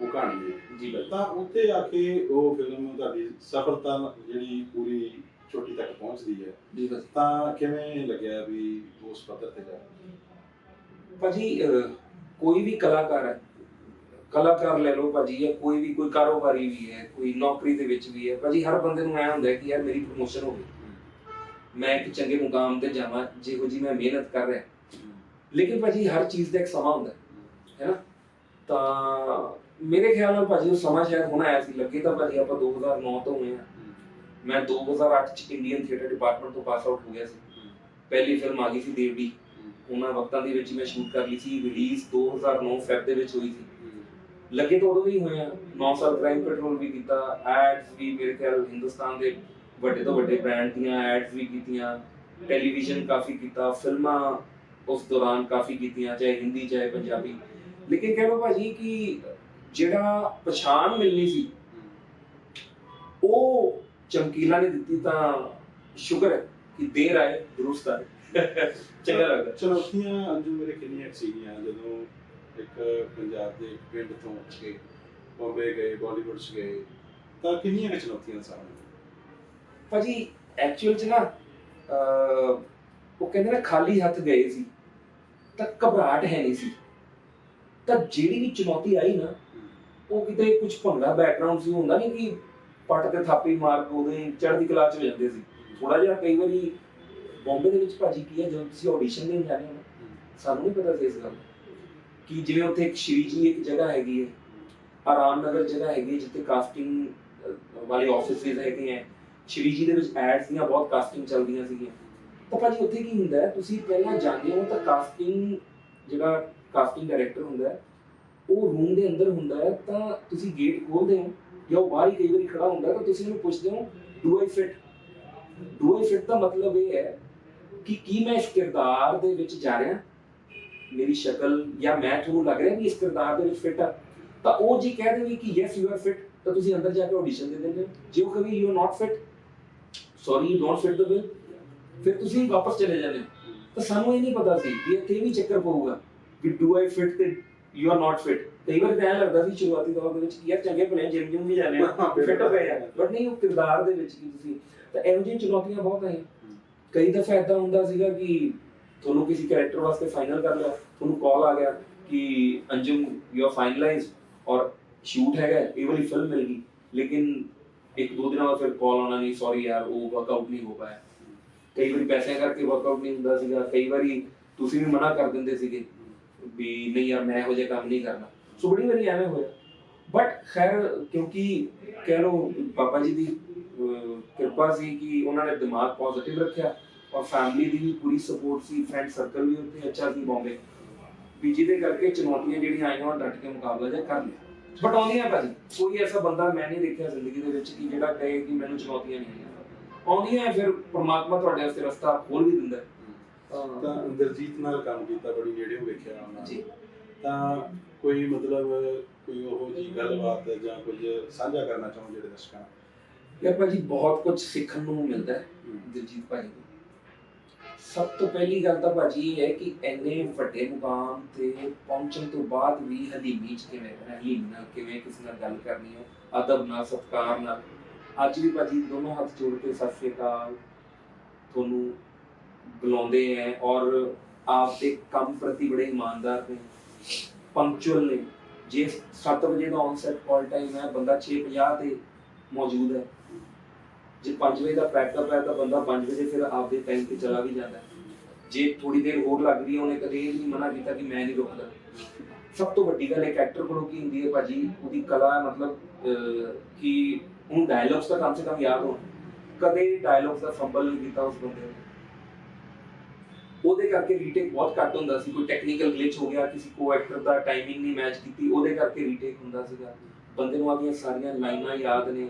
ਉਹ ਕਹਾਣੀ ਹੈ। ਜੀ ਭਾਈ ਤਾਂ ਉੱਥੇ ਆ ਕੇ ਉਹ ਫਿਲਮ ਤੁਹਾਡੀ ਸਫਲਤਾ ਜਿਹੜੀ ਪੂਰੀ ਚੋਟੀ ਤੱਕ ਪਹੁੰਚਦੀ ਹੈ। ਜੀ ਬਸ ਤਾਂ ਕਿਵੇਂ ਲੱਗਿਆ ਵੀ ਉਸ ਪੱਧਰ ਤੇ ਜਾ? ਭਾਜੀ ਕੋਈ ਵੀ ਕਲਾਕਾਰ ਹੈ ਕਲਾਕਾਰ ਲੈ ਲਓ ਭਾਜੀ ਜਾਂ ਕੋਈ ਵੀ ਕੋਈ ਕਾਰੋਬਾਰੀ ਵੀ ਹੈ ਕੋਈ ਨੌਕਰੀ ਦੇ ਵਿੱਚ ਵੀ ਹੈ ਭਾਜੀ ਹਰ ਬੰਦੇ ਨੂੰ ਐ ਹੁੰਦਾ ਕਿ ਯਾਰ ਮੇਰੀ ਪ੍ਰਮੋਸ਼ਨ ਹੋਵੇ। ਮੈਂ ਇੱਕ ਚੰਗੇ ਮੁਕਾਮ ਤੇ ਜਾਵਾਂ ਜਿਹੋ ਜੀ ਮੈਂ ਮਿਹਨਤ ਕਰ ਰਿਹਾ। ਲੇਕਿਨ ਭਾਜੀ ਹਰ ਚੀਜ਼ ਦਾ ਇੱਕ ਸਮਾਂ ਹੁੰਦਾ ਹੈ ਹੈਨਾ ਤਾਂ ਮੇਰੇ ਖਿਆਲ ਨਾਲ ਭਾਜੀ ਉਹ ਸਮਾਂ ਸ਼ਾਇਦ ਹੁਣ ਆਇਆ ਸੀ, ਲੱਗੇ ਤਾਂ ਭਾਜੀ ਆਪਾਂ 2009 ਤੋਂ ਹੋਏ ਆ। ਮੈਂ 2008 ਚ ਇੰਡੀਅਨ ਥੀਏਟਰ ਡਿਪਾਰਟਮੈਂਟ ਤੋਂ ਪਾਸ ਆਊਟ ਹੋ ਗਿਆ ਸੀ। ਪਹਿਲੀ ਫਿਲਮ ਆ ਗਈ ਸੀ ਦੇਵਡੀ ਉਹਨਾਂ ਵਕਤਾਂ ਦੇ ਵਿੱਚ ਮੈਂ ਸ਼ੂਟ ਕਰ ਲਈ ਸੀ। ਰਿਲੀਜ਼ 2009 ਫੈਬ ਦੇ ਵਿੱਚ ਹੋਈ ਸੀ। ਲੱਗੇ ਤਾਂ ਉਦੋਂ ਵੀ ਹੋਏ 9 ਸਾਲ ਕ੍ਰਾਈਮ ਪੈਟਰੋਲ ਵੀ ਕੀਤਾ। ਐਡਸ ਵੀ ਮੇਰੇ ਖਿਆਲ ਹਿੰਦੁਸਤਾਨ ਦੇ ਵੱਡੇ ਤੋਂ ਵੱਡੇ ਬ੍ਰਾਂਡ ਦੀਆਂ ਐਡਸ ਵੀ ਕੀਤੀਆਂ। ਟੈਲੀਵਿਜ਼ਨ ਕਾਫੀ ਕੀਤਾ। ਫਿਲਮਾਂ ਉਸ ਦੌਰਾਨ ਕਾਫੀ ਕੀਤੀਆਂ, ਚਾਹੇ ਹਿੰਦੀ, ਚਾਹੇ ਪੰਜਾਬੀ। ਲੇਕਿਨ ਕਹਿ ਲਓ ਭਾਜੀ ਕਿ ਜਿਹੜਾ ਪਛਾਣ ਮਿਲਣੀ ਸੀ ਉਹ ਚਮਕੀਲਾ ਨੇ ਦਿੱਤੀ ਤਾਂ ਸ਼ੁਕਰ ਹੈ ਕਿ ਦੇਰ ਆਏ ਦਰੁਸਤ ਆਏ। ਚੰਗਾ ਲੱਗਦਾ। ਚੁਣੌਤੀਆਂ ਅੰਜੂ ਮੇਰੇ ਕਿੰਨੀਆਂ ਸੀਗੀਆਂ ਜਦੋਂ ਇੱਕ ਪੰਜਾਬ ਦੇ ਪਿੰਡ ਤੋਂ ਉੱਠ ਕੇ ਬੰਬੇ ਗਏ ਬਾਲੀਵੁੱਡ 'ਚ ਗਏ ਤਾਂ ਕਿੰਨੀਆਂ ਚੁਣੌਤੀਆਂ ਸਾਹਮਣੇ ਭਾਜੀ ਐਕਚੁਅਲ ਚ ਨਾ ਉਹ ਕਹਿੰਦੇ ਨਾ ਖਾਲੀ ਹੱਥ ਗਏ ਸੀ ਤਾਂ ਘਬਰਾਹਟ ਹੈ ਨਹੀਂ ਸੀ। ਤਾਂ ਜਿਹੜੀ ਵੀ ਚੁਣੌਤੀ ਆਈ ਨਾ ਉਹ ਕਿਤੇ ਕੁਝ ਭੰਗੜਾ ਬੈਕਗ੍ਰਾਉਂਡ ਸੀ, ਹੁੰਦਾ ਨਹੀਂ ਕਿ ਪੱਟ ਤੇ ਥਾਪੀ ਮਾਰ ਕੇ ਉਹਦੇ ਚੜ੍ਹਦੀ ਕਲਾ ਚ ਹੋ ਜਾਂਦੇ ਸੀ। ਥੋੜਾ ਜਿਹਾ ਕਈ ਵਾਰੀ ਬੰਬੇ ਦੇ ਵਿੱਚ ਭਾਜੀ ਕੀ ਹੈ, ਜਦੋਂ ਤੁਸੀਂ ਆਡੀਸ਼ਨ ਦੇਣ ਜਾਂਦੇ ਹੋ ਨਾ, ਸਾਨੂੰ ਨਹੀਂ ਪਤਾ ਸੀ ਇਸ ਗੱਲ ਕਿ ਜਿਵੇਂ ਉੱਥੇ ਇੱਕ ਸ਼੍ਰੀ ਜੀ ਇੱਕ ਜਗ੍ਹਾ ਹੈਗੀ ਹੈ ਆਰਾਮ ਨਗਰ ਜਗ੍ਹਾ ਹੈਗੀ ਹੈ, ਜਿੱਥੇ ਕਾਸਟਿੰਗ ਵਾਲੇ ਆਫਿਸਿਸ ਹੈਗੇ ਹੈ। ਸ਼੍ਰੀ ਜੀ ਦੇ ਵਿੱਚ ਐਡਸ ਦੀਆਂ ਬਹੁਤ ਕਾਸਟਿੰਗ ਚੱਲਦੀਆਂ ਸੀਗੀਆਂ। ਤਾਂ ਭਾਜੀ ਉੱਥੇ ਕੀ ਹੁੰਦਾ ਹੈ, ਤੁਸੀਂ ਪਹਿਲਾਂ ਜਾਂਦੇ ਹੋ ਤਾਂ ਕਾਸਟਿੰਗ ਜਿਹੜਾ ਕਾਸਟਿੰਗ ਡਾਇਰੈਕਟਰ ਹੁੰਦਾ ਹੈ ਉਹ ਰੂਮ ਦੇ ਅੰਦਰ ਹੁੰਦਾ ਹੈ, ਤਾਂ ਤੁਸੀਂ ਗੇਟ ਖੋਲਦੇ ਹੋ ਜਾਂ ਉਹ ਬਾਹਰ ਹੀ ਕਈ ਵਾਰੀ ਖੜਾ ਹੁੰਦਾ ਤਾਂ ਤੁਸੀਂ ਉਹਨੂੰ ਪੁੱਛਦੇ ਹੋ do I fit do I fit ਦਾ ਮਤਲਬ ਇਹ ਹੈ ਕਿ ਕੀ ਮੈਂ ਇਸ ਕਿਰਦਾਰ ਦੇ ਵਿੱਚ ਜਾ ਰਿਹਾ? ਮੇਰੀ ਸ਼ਕਲ ਜਾਂ ਮੈਂ ਤੁਹਾਨੂੰ ਲੱਗ ਰਿਹਾ ਕਿ ਇਸ ਕਿਰਦਾਰ ਦੇ ਵਿੱਚ ਫਿਟ ਆ? ਤਾਂ ਉਹ ਜੀ ਕਹਿ ਦੇਵੇ ਕਿ ਯੈਸ ਯੂ ਆਰ ਫਿਟ ਤਾਂ ਤੁਸੀਂ ਅੰਦਰ ਜਾ ਕੇ ਆਡੀਸ਼ਨ ਦੇ ਦਿੰਦੇ ਹੋ। ਜੇ ਉਹ ਕਹੇ you are not fit sorry you don't fit the bill ਫਿਰ ਤੁਸੀਂ ਵਾਪਸ ਚਲੇ ਜਾਂਦੇ ਤਾਂ ਸਾਨੂੰ ਇਹ ਨਹੀਂ ਪਤਾ ਸੀ ਕਿ ਇੱਥੇ ਵੀ ਚੱਕਰ ਪਊਗਾ ਕਿ ਡੂ ਆਈ ਫਿਟ ਤੇ ਯੂ ਆਰ ਨਾਟ ਫਿਟ ਕਈ ਵਾਰ ਤਾਂ ਐਂ ਲੱਗਦਾ ਸੀ ਸ਼ੁਰੂਆਤੀ ਦੌਰ ਦੇ ਵਿੱਚ ਕਿ ਯਾਰ ਚੰਗੇ ਭਲੇ ਜਿਮ ਜਿਮ ਵੀ ਜਾਂਦੇ ਆ ਫਿੱਟ ਹੋ ਗਏ ਆ ਬਟ ਨਹੀਂ ਉਹ ਕਿਰਦਾਰ ਦੇ ਵਿੱਚ ਕੀ ਤੁਸੀਂ ਤਾਂ ਇਹੋ ਜਿਹੀਆਂ ਚੁਣੌਤੀਆਂ ਬਹੁਤ ਆਈਆਂ। ਕਈ ਦਫਾ ਇਦਾਂ ਹੁੰਦਾ ਸੀਗਾ ਕਿ ਤੁਹਾਨੂੰ ਕਿਸੇ ਕੈਰੈਕਟਰ ਵਾਸਤੇ ਫਾਈਨਲ ਕਰ ਲਿਆ ਤੁਹਾਨੂੰ ਕਾਲ ਆ ਗਿਆ ਕਿ ਅੰਜਮ ਯੂ ਆਰ ਫਾਈਨਲਾਈਜ਼ਡ ਔਰ ਸ਼ੂਟ ਹੈਗਾ ਇਹ ਵਾਲੀ ਫਿਲਮ ਮਿਲ ਗਈ। ਲੇਕਿਨ ਇੱਕ ਦੋ ਦਿਨਾਂ ਬਾਅਦ ਫਿਰ ਕਾਲ ਆਉਣਾ ਨਹੀਂ ਸੌਰੀ ਯਾਰ ਉਹ ਵਰਕਆਊਟ ਨਹੀਂ ਹੋ ਪਾਇਆ। ਕਈ ਵਾਰੀ ਪੈਸਿਆਂ ਕਰਕੇ ਵਰਕਆਊਟ ਨਹੀਂ ਹੁੰਦਾ ਸੀਗਾ। ਕਈ ਵਾਰੀ ਤੁਸੀਂ ਵੀ ਮਨਾ ਕਰ ਦਿੰਦੇ ਸੀਗੇ। ਵੀ ਨਹੀਂ ਯਾਰ ਮੈਂ ਇਹੋ ਜਿਹਾ ਕੰਮ ਨਹੀਂ ਕਰਨਾ। ਸੋ ਬੜੀ ਵਾਰੀ ਐਵੇਂ ਹੋਇਆ। ਬਟ ਖੈਰ, ਕਿਉਂਕਿ ਕਹਿ ਲਓ ਪਾਪਾ ਜੀ ਦੀ ਕਿਰਪਾ ਸੀ ਕਿ ਉਹਨਾਂ ਨੇ ਦਿਮਾਗ ਪੋਜ਼ਿਟਿਵ ਰੱਖਿਆ ਔਰ ਫੈਮਿਲੀ ਦੀ ਵੀ ਪੂਰੀ ਸਪੋਰਟ ਸੀ ਫਰੈਂਡ ਸਰਕਲ ਵੀ ਉੱਥੇ ਅੱਛਾ ਸੀ ਬੰਬੇ। ਵੀ ਜਿਹਦੇ ਕਰਕੇ ਚੁਣੌਤੀਆਂ ਜਿਹੜੀਆਂ ਆਈਆਂ, ਉਹ ਡਟ ਕੇ ਮੁਕਾਬਲਾ ਜਿਹਾ ਕਰ ਲਿਆ। ਬਟ ਆਉਂਦੀਆਂ ਭਾਜੀ ਕੋਈ ਐਸਾ ਬੰਦਾ ਮੈਂ ਨਹੀਂ ਦੇਖਿਆ ਜ਼ਿੰਦਗੀ ਦੇ ਵਿੱਚ ਕਿ ਜਿਹੜਾ ਕਹੇ ਕਿ ਮੈਨੂੰ ਚੁਣੌਤੀਆਂ ਨਹੀਂ ਆਉਂਦੀਆਂ ਫਿਰ ਪ੍ਰਮਾਤਮਾ ਤੁਹਾਡੇ ਵਾਸਤੇ ਰਸਤਾ ਹੋਰ ਵੀ ਦਿੰਦਾ ਤਾਂ ਤਾਂ ਇੰਦਰਜੀਤ ਨਾਲ ਕੰਮ ਕੀਤਾ ਬੜੀ ਨੇੜਿਓਂ ਵੇਖਿਆ ਉਹਨਾਂ ਜੀ। ਤਾਂ ਕੋਈ ਮਤਲਬ ਕੋਈ ਉਹ ਜੀ ਗੱਲਬਾਤ ਜਾਂ ਕੁਝ ਸਾਂਝਾ ਕਰਨਾ ਚਾਹੋ ਜਿਹੜੇ ਦਰਸ਼ਕਾਂ? ਯਾਰ ਭਾਜੀ ਬਹੁਤ ਕੁਝ ਸਿੱਖਣ ਨੂੰ ਮਿਲਦਾ ਹੈ। ਦਿਲਜੀਤ ਭਾਜੀ ਤੋਂ ਸਭ ਤੋਂ ਪਹਿਲੀ ਗੱਲ ਤਾਂ ਭਾਜੀ ਇਹ ਹੈ ਕਿ ਇੰਨੇ ਵੱਡੇ ਮੁਕਾਮ ਤੇ ਪਹੁੰਚਣ ਤੋਂ ਬਾਅਦ ਵੀ ਹਲੀਮੀ ਚ ਕਿਵੇਂ ਰਹਿਣਾ ਹਲੀਮੀ ਨਾਲ ਕਿਵੇਂ ਕਿਸੇ ਨਾਲ ਗੱਲ ਕਰਨੀ ਹੈ ਅਦਬ ਨਾਲ ਸਤਿਕਾਰ ਨਾਲ। ਅੱਜ ਵੀ ਭਾਜੀ ਦੋਨੋਂ ਹੱਥ ਜੋੜ ਕੇ ਸਤਿ ਸ਼੍ਰੀ ਅਕਾਲ। ਤੁਹਾਨੂੰ ਬੁਲਾਉਂਦੇ ਹੈ ਔਰ ਆਪ ਦੇ ਕੰਮ ਪ੍ਰਤੀ ਬੜੇ ਇਮਾਨਦਾਰ ਨੇ। ਪੰਕਚੁਅਲ ਨੇ। ਜੇ 7 ਵਜੇ ਦਾ ਔਨਸੈਟ ਕਾਲ ਟਾਈਮ ਹੈ, ਬੰਦਾ 6:50 ਤੇ ਮੌਜੂਦ ਹੈ। ਜੇ 5 ਵਜੇ ਦਾ ਪੈਕਅਪ ਹੈ, ਤਾਂ ਬੰਦਾ 5 ਵਜੇ ਫਿਰ ਆਪਦੇ ਟਾਈਮ ਤੇ ਚਲਾ ਵੀ ਜਾਂਦਾ ਜੇ ਥੋੜੀ ਦੇਰ ਹੋਰ ਲੱਗ ਰਹੀ ਹੈ, ਉਹਨੇ ਕਦੇ ਇਹ ਨਹੀਂ ਮਨਾ ਕੀਤਾ ਕਿ ਮੈਂ ਨਹੀਂ ਰੁਕਦਾ। ਸਭ ਤੋਂ ਵੱਡੀ ਗੱਲ ਇੱਕ ਐਕਟਰ ਕੋਲੋਂ ਕੀ ਹੁੰਦੀ ਹੈ ਭਾਜੀ? ਉਹਦੀ ਕਲਾ ਹੈ ਮਤਲਬ ਕਿ ਉਹਨੂੰ ਡਾਇਲੌਗਸ ਤਾਂ ਕਮ ਸੇ ਕਮ ਯਾਦ ਹੋਣ। ਕਦੇ ਡਾਇਲੌਗਸ ਦਾ ਫੰਬਲ ਨਹੀਂ ਕੀਤਾ ਉਸ ਬੰਦੇ ਨੇ। ਉਹਦੇ ਕਰਕੇ ਰੀਟੇਕ ਬਹੁਤ ਘੱਟ ਹੁੰਦਾ ਸੀ। ਕੋਈ ਟੈਕਨੀਕਲ ਗਲਿਚ ਹੋ ਗਿਆ, ਕਿਸੇ ਕੋ ਐਕਟਰ ਦਾ ਟਾਈਮਿੰਗ ਨਹੀਂ ਮੈਚ ਕੀਤੀ, ਉਹਦੇ ਕਰਕੇ ਰੀਟੇਕ ਹੁੰਦਾ ਸੀਗਾ। ਬੰਦੇ ਨੂੰ ਆਪਣੀਆਂ ਸਾਰੀਆਂ ਲਾਈਨਾਂ ਯਾਦ ਨੇ।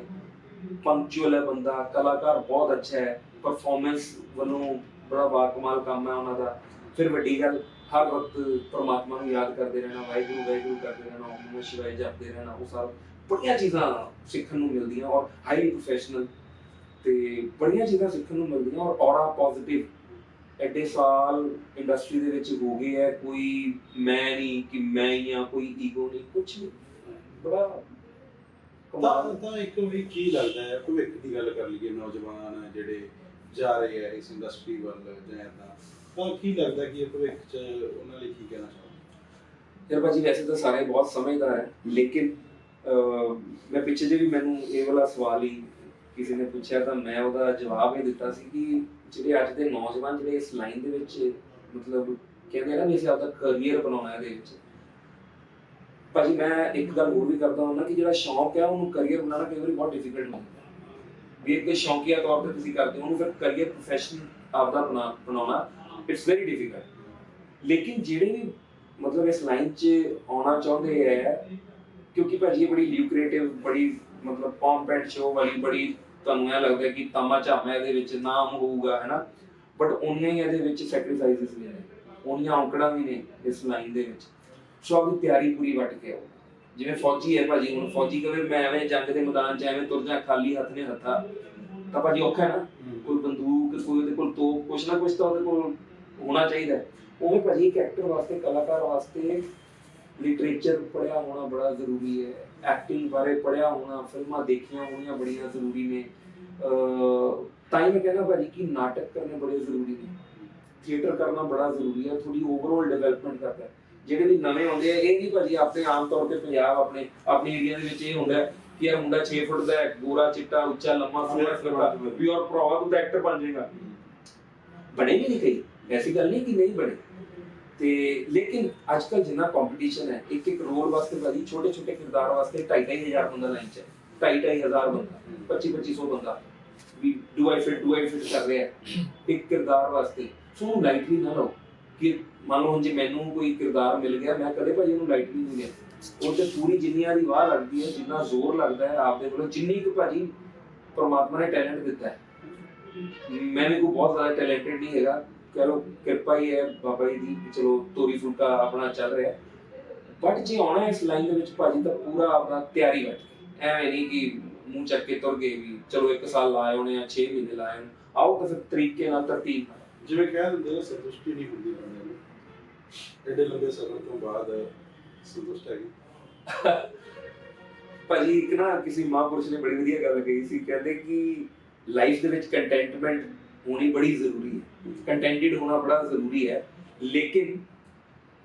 ਪੰਕਚੁਅਲ ਹੈ ਬੰਦਾ, ਕਲਾਕਾਰ ਬਹੁਤ ਅੱਛਾ ਹੈ। ਪਰਫਾਰਮੈਂਸ ਵੱਲੋਂ ਬੜਾ ਬਾਕਮਾਲ ਕੰਮ ਹੈ ਉਹਨਾਂ ਦਾ। ਫਿਰ ਵੱਡੀ ਗੱਲ, ਹਰ ਵਕਤ ਪਰਮਾਤਮਾ ਨੂੰ ਯਾਦ ਕਰਦੇ ਰਹਿਣਾ, ਵਾਹਿਗੁਰੂ ਵਾਹਿਗੁਰੂ ਕਰਦੇ ਰਹਿਣਾ, ਓਮ ਨਮः ਸ਼ਿਵਾਏ ਜਪਦੇ ਰਹਿਣਾ, ਉਹ ਸਭ ਬੜੀਆਂ ਚੀਜ਼ਾਂ ਸਿੱਖਣ ਨੂੰ ਮਿਲਦੀਆਂ ਔਰ ਹਾਈਲੀ ਪ੍ਰੋਫੈਸ਼ਨਲ ਤੇ ਬੜੀਆਂ ਚੀਜ਼ਾਂ ਸਿੱਖਣ ਨੂੰ ਮਿਲਦੀਆਂ ਔਰ ਔਰਾ ਪੋਜ਼ਿਟਿਵ ਐਡੇ ਸਾਲ ਇੰਡਸਟਰੀ ਦੇ ਵਿੱਚ ਹੋ ਗਏ ਹੈ ਕੋਈ ਮੈਂ ਨਹੀਂ ਕਿ ਮੈਂ ਹੀ ਆ ਕੋਈ ਈਗੋ ਨਹੀਂ ਕੁਝ ਨਹੀਂ। ਬੜਾ ਤਾਂ ਤਾਂ ਇੱਕ ਵੀ ਕੀ ਲੱਗਦਾ ਹੈ ਭਵਿੱਖ ਦੀ ਗੱਲ ਕਰ ਲਈਏ ਨੌਜਵਾਨ ਜਿਹੜੇ ਜਾ ਰਹੇ ਆ ਇਸ ਇੰਡਸਟਰੀ ਵੱਲ ਜਾਂ ਏਦਾਂ ਤਾਂ ਕੀ ਲੱਗਦਾ ਕਿ ਇਹ ਭਵਿੱਖ 'ਚ ਉਹਨਾਂ ਲਈ ਕੀ ਕਹਿਣਾ ਚਾਹੋਗੇ? ਯਾਰ ਭਾਜੀ ਵੈਸੇ ਤਾਂ ਸਾਰੇ ਬਹੁਤ ਸਮਝਦਾਰ ਹੈ ਲੇਕਿਨ ਮੈਂ ਪਿੱਛੇ ਜੇ ਵੀ ਮੈਨੂੰ ਇਹ ਵਾਲਾ ਸਵਾਲ ਹੀ ਕਿਸੇ ਨੇ ਪੁੱਛਿਆ ਤਾਂ ਮੈਂ ਉਹਦਾ ਜਵਾਬ ਇਹ ਦਿੱਤਾ ਸੀ ਕਿ ਜਿਹੜੇ ਅੱਜ ਦੇ ਨੌਜਵਾਨ ਜਿਹੜੇ ਇਸ ਲਾਈਨ ਦੇ ਵਿੱਚ, ਮਤਲਬ ਕਹਿੰਦੇ ਆ ਨਾ ਵੀ ਅਸੀਂ ਆਪਦਾ ਕਰੀਅਰ ਬਣਾਉਣਾ ਇਹਦੇ ਵਿੱਚ। ਭਾਜੀ ਮੈਂ ਇੱਕ ਗੱਲ ਹੋਰ ਵੀ ਕਰਦਾ ਹੁੰਦਾ ਕਿ ਜਿਹੜਾ ਸ਼ੌਂਕ ਹੈ ਉਹਨੂੰ ਕਰੀਅਰ ਬਣਾਉਣਾ ਕਈ ਵਾਰੀ ਬਹੁਤ ਡਿਫਿਕਲਟ ਹੁੰਦਾ ਵੀ ਇੱਕ ਸ਼ੌਂਕੀਆ ਤੌਰ ਤੇ ਤੁਸੀਂ ਕਰਦੇ ਹੋ, ਉਹਨੂੰ ਫਿਰ ਕਰੀਅਰ ਪ੍ਰੋਫੈਸ਼ਨ ਆਪਦਾ ਬਣਾ, ਬਣਾਉਣਾ ਇਟਸ ਵੈਰੀ ਡਿਫਿਕਲਟ ਲੇਕਿਨ ਜਿਹੜੇ ਵੀ ਮਤਲਬ ਇਸ ਲਾਈਨ 'ਚ ਆਉਣਾ ਚਾਹੁੰਦੇ ਹੈ, ਕਿਉਂਕਿ ਭਾਜੀ ਇਹ ਬੜੀ ਲਿਊਕਰੇਟਿਵ ਬੜੀ ਮਤਲਬ ਪੌਂਪ ਐਂਡ ਸ਼ੋ ਵਾਲੀ, ਬੜੀ ਤੁਹਾਨੂੰ ਇਹ ਲੱਗਦਾ ਕਿ ਤਾਮਾ ਝਾਮਾ ਇਹਦੇ ਵਿੱਚ ਨਾਮ ਹੋਊਗਾ ਹੈਨਾ ਬਟ ਉਹਨੀਆਂ ਹੀ ਇਹਦੇ ਵਿੱਚ ਸੈਕਰੀਫਾਈਸਸ ਵੀ ਨੇ। ਉਹਨੀਆਂ ਔਂਕੜਾਂ ਵੀ ਨੇ ਇਸ ਲਾਈਨ ਦੇ ਵਿੱਚ। ਸੋ ਆਪਣੀ ਤਿਆਰੀ ਪੂਰੀ ਵੱਟ ਕੇ ਆਓ। ਜਿਵੇਂ ਫੌਜੀ ਹੈ ਭਾਜੀ ਹੁਣ ਫੌਜੀ ਕਵੇ ਮੈਂ ਐਵੇਂ ਜੰਗ ਦੇ ਮੈਦਾਨ 'ਚ ਐਵੇਂ ਤੁਰ ਜਾ ਖਾਲੀ ਹੱਥ ਨੇ ਹੱਥਾ। ਤਾਂ ਭਾਜੀ ਔਖਾ ਹੈ ਨਾ? ਕੋਈ ਬੰਦੂਕ ਕੋਈ ਉਹਦੇ ਕੋਲ ਤੋਪ ਕੁਛ ਨਾ ਕੁਛ ਤਾਂ ਉਹਦੇ ਕੋਲ ਹੋਣਾ ਚਾਹੀਦਾ ਹੈ। ਉਵੇਂ ਭਾਜੀ ਇੱਕ ਐਕਟਰ ਵਾਸਤੇ ਕਲਾਕਾਰ ਵਾਸਤੇ ਲਿਟਰੇਚਰ ਪੜਿਆ ਹੋਣਾ ਬੜਾ ਜ਼ਰੂਰੀ ਹੈ। ਐਕਟਿੰਗ ਬਾਰੇ ਪੜਿਆ ਹੋਣਾ ਫਿਲਮਾਂ ਦੇਖੀਆਂ ਹੋਣੀਆਂ ਬੜੀਆਂ ਜ਼ਰੂਰੀ ਨੇ। ਤਾਂ ਹੀ ਮੈਂ ਕਹਿੰਦਾ ਭਾਜੀ ਕਿ ਨਾਟਕ ਕਰਨੇ ਬੜੇ ਜ਼ਰੂਰੀ ਨੇ। ਥੀਏਟਰ ਕਰਨਾ ਬੜਾ ਜ਼ਰੂਰੀ ਹੈ ਥੋੜੀ ਓਵਰਆਲ ਡਿਵੈਲਪਮੈਂਟ ਕਰਦਾ ਹੈ। ਜਿਹੜੇ ਵੀ ਨਵੇਂ ਆਉਂਦੇ ਆ ਇਹ ਨਹੀਂ ਭਾਜੀ ਆਪਣੇ ਆਮ ਤੌਰ ਤੇ ਪੰਜਾਬ ਆਪਣੇ ਆਪਣੇ ਏਰੀਆ ਦੇ ਵਿੱਚ ਇਹ ਹੁੰਦਾ ਕਿ ਯਾਰ ਮੁੰਡਾ 6 ਫੁੱਟ ਦਾ ਹੈ ਗੋਰਾ ਚਿੱਟਾ ਉੱਚਾ ਲੰਮਾ ਸੋਹਣਾ ਫਿਰਦਾ। ਪਿਓਰ ਪ੍ਰੋਵਾ ਤੂੰ ਤਾਂ ਐਕਟਰ ਬਣ ਜਾਏਗਾ। ਬਣੇ ਵੀ ਨਹੀਂ ਕਈ। ਐਸੀ ਗੱਲ ਨਹੀਂ ਕਿ ਨਹੀਂ ਬਣੇ। ਤੇ ਲੇਕਿਨ ਅੱਜ ਕੱਲ ਜਿੰਨਾ ਕੰਪੀਟੀਸ਼ਨ ਹੈ ਇੱਕ ਇੱਕ ਰੋਲ ਵਾਸਤੇ ਭਾਜੀ ਛੋਟੇ ਛੋਟੇ ਕਿਰਦਾਰ ਵਾਸਤੇ 2.5 ਬੰਦਾ ਲਾਈਨ 'ਚ ਹੈ। 2.5 ਹਜ਼ਾਰ ਬੰਦਾ 25 2500 ਬੰਦਾ। ਵੀ do I fit do I fit ਕਰ ਰਿਹਾ ਇੱਕ ਕਿਰਦਾਰ ਵਾਸਤੇ। ਸੋ ਲਾਈਟਲੀ ਨਾ ਲਓ। ਕਿ ਮੰਨ ਲਓ ਹੁਣ ਜੇ ਮੈਨੂੰ ਕੋਈ ਕਿਰਦਾਰ ਮਿਲ ਗਿਆ, ਮੈਂ ਕਦੇ ਭਾਜੀ ਉਹਨੂੰ ਲਾਈਟ ਨਹੀਂ ਲਿਆ। ਉਹ ਤੇ ਪੂਰੀ ਜਿੰਨੀਆਂ ਦੀ ਵਾਹ ਲੱਗਦੀ ਹੈ, ਜਿੰਨਾ ਜ਼ੋਰ ਲੱਗਦਾ ਹੈ ਆਪਦੇ ਕੋਲੋਂ ਜਿੰਨੀ ਕੁ ਭਾਜੀ ਪਰਮਾਤਮਾ ਨੇ ਟੈਲੈਂਟ ਦਿੱਤਾ ਹੈ। ਮੈਂ ਵੀ ਕੋਈ ਬਹੁਤ ਜ਼ਿਆਦਾ ਟੈਲੈਂਟਡ ਨਹੀਂ ਹੈਗਾ। ਕਹ ਲੋ ਕਿਰਪਾ ਹੀ ਹੈ ਬਾਬਾ ਜੀ ਦੀ ਚਲੋ ਤੋਰੀ ਫੁਲਕਾ ਆਪਣਾ ਚੱਲ ਰਿਹਾ। ਬਟ ਜੇ ਆਉਣਾ ਇਸ ਲਾਈਨ ਦੇ ਵਿੱਚ ਭਾਜੀ ਤਾਂ ਪੂਰਾ ਆਪਣਾ ਤਿਆਰੀ ਬੈਠ ਕੇ ਐਵੇਂ ਨਹੀਂ ਕਿ ਮੂੰਹ ਚੱਕ ਕੇ ਤੁਰ ਗਏ ਵੀ ਚਲੋ ਇੱਕ ਸਾਲ ਲਾਏ ਹੋਣੇ ਆ 6 ਮਹੀਨੇ ਲਾਏ ਹੋਣੇ। ਆਓ ਫਿਰ ਤਰੀਕੇ ਨਾਲ ਤਰਤੀਬ ਨਾਲ। ਜਿਵੇਂ ਕਹਿ ਦਿੰਦੇ ਨੇ ਸੰਤੁਸ਼ਟੀ ਨਹੀਂ ਹੁੰਦੀ ਬੰਦੇ ਨੂੰ। ਐਡੇ ਲੰਬੇ ਸਫ਼ਰ ਤੋਂ ਬਾਅਦ ਸੰਤੁਸ਼ਟ ਹੈਗੀ। ਭਾਜੀ ਇੱਕ ਨਾ ਕਿਸੇ ਮਹਾਂਪੁਰਸ਼ ਨੇ ਬੜੀ ਵਧੀਆ ਗੱਲ ਕਹੀ ਸੀ ਕਹਿੰਦੇ ਕਿ ਲਾਈਫ ਦੇ ਵਿੱਚ ਕੰਟੈਂਟਮੈਂਟ ਹੋਣੀ ਬੜੀ ਜ਼ਰੂਰੀ ਹੈ। ਕੰਟੈਂਟਡ ਹੋਣਾ ਬੜਾ ਜ਼ਰੂਰੀ ਹੈ। ਲੇਕਿਨ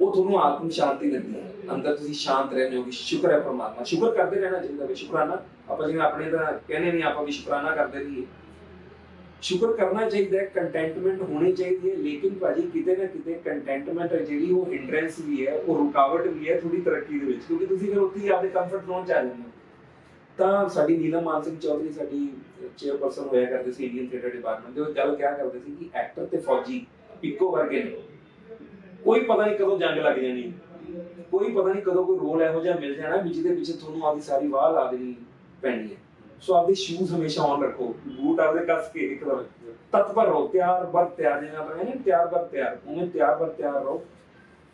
ਉਹ ਤੁਹਾਨੂੰ ਆਤਮ ਸ਼ਾਂਤੀ ਦਿੰਦੀ ਹੈ। ਅੰਦਰ ਤੁਸੀਂ ਸ਼ਾਂਤ ਰਹਿੰਦੇ ਹੋ ਕਿ ਸ਼ੁਕਰ ਹੈ ਪਰਮਾਤਮਾ। ਸ਼ੁਕਰ ਕਰਦੇ ਰਹਿਣਾ ਚਾਹੀਦਾ ਵੀ ਸ਼ੁਕਰਾਨਾ। ਆਪਾਂ ਜਿਵੇਂ ਆਪਣੇ ਦਾ ਕਹਿੰਦੇ ਨਹੀਂ, ਆਪਾਂ ਵੀ ਸ਼ੁਕਰਾਨਾ ਕਰਦੇ ਰਹੀਏ। ਸ਼ੁਕਰ ਕਰਨਾ ਚਾਹੀਦਾ ਹੈ ਕੰਟੈਂਟਮੈਂਟ ਹੋਣੀ ਚਾਹੀਦੀ ਹੈ। ਲੇਕਿਨ ਭਾਜੀ ਕਿਤੇ ਨਾ ਕਿਤੇ ਕੰਟੈਂਟਮੈਂਟ ਜਿਹੜੀ ਉਹ ਹਿੰਡਰੈਂਸ ਵੀ ਹੈ, ਉਹ ਰੁਕਾਵਟ ਵੀ ਹੈ ਥੋੜੀ ਤਰੱਕੀ ਦੇ ਵਿੱਚ। ਕਿਉਂਕਿ ਤੁਸੀਂ ਫਿਰ ਉੱਥੇ ਹੀ ਆਪਦੇ ਕੰਫਰਟ ਜ਼ੋਨ ਚ ਆ ਜਾਂਦੇ ਤਾਂ ਸਾਡੀ ਨੀਲਮ ਮਾਨ ਸਿੰਘ ਚੌਧਰੀ, ਸਾਡੀ ਚੇਅਰਪਰਸਨ ਹੋਇਆ ਕਰਦੇ ਸੀ ਇੰਡੀਅਨ ਥੀਏਟਰ ਡਿਪਾਰਟਮੈਂਟ ਦੇ, ਉਹ ਗੱਲ ਕਿਹਾ ਕਰਦੇ ਸੀ ਕਿ ਐਕਟਰ ਤੇ ਫੌਜੀ ਇੱਕੋ ਵਰਗੇ ਨੇ। ਕੋਈ ਪਤਾ ਨਹੀਂ ਕਦੋਂ ਜੰਗ ਲੱਗ ਜਾਣੀ। ਕੋਈ ਪਤਾ ਨਹੀਂ ਕਦੋਂ ਕੋਈ ਰੋਲ ਇਹੋ ਜਿਹਾ ਮਿਲ ਜਾਣਾ ਵੀ ਜਿਹਦੇ ਪਿੱਛੇ ਤੁਹਾਨੂੰ ਆਪਦੀ ਸਾਰੀ ਵਾਹ ਲਾ ਦੇਣੀ ਪੈਣੀ ਹੈ। ਸੋ ਆਪਦੇ ਸ਼ੂਜ਼ ਹਮੇਸ਼ਾ ਔਨ ਰੱਖੋ। ਬੂਟ ਆਪਦੇ ਕੱਸ ਕੇ ਇੱਕਦਮ ਤਤਪਰ ਰਹੋ। ਤਿਆਰ ਬਰ ਤਿਆਰ ਜਿਵੇਂ ਆਪਾਂ ਕਹਿੰਦੇ ਤਿਆਰ ਬਰ ਤਿਆਰ। ਉਵੇਂ ਤਿਆਰ ਬਰ ਤਿਆਰ ਰਹੋ।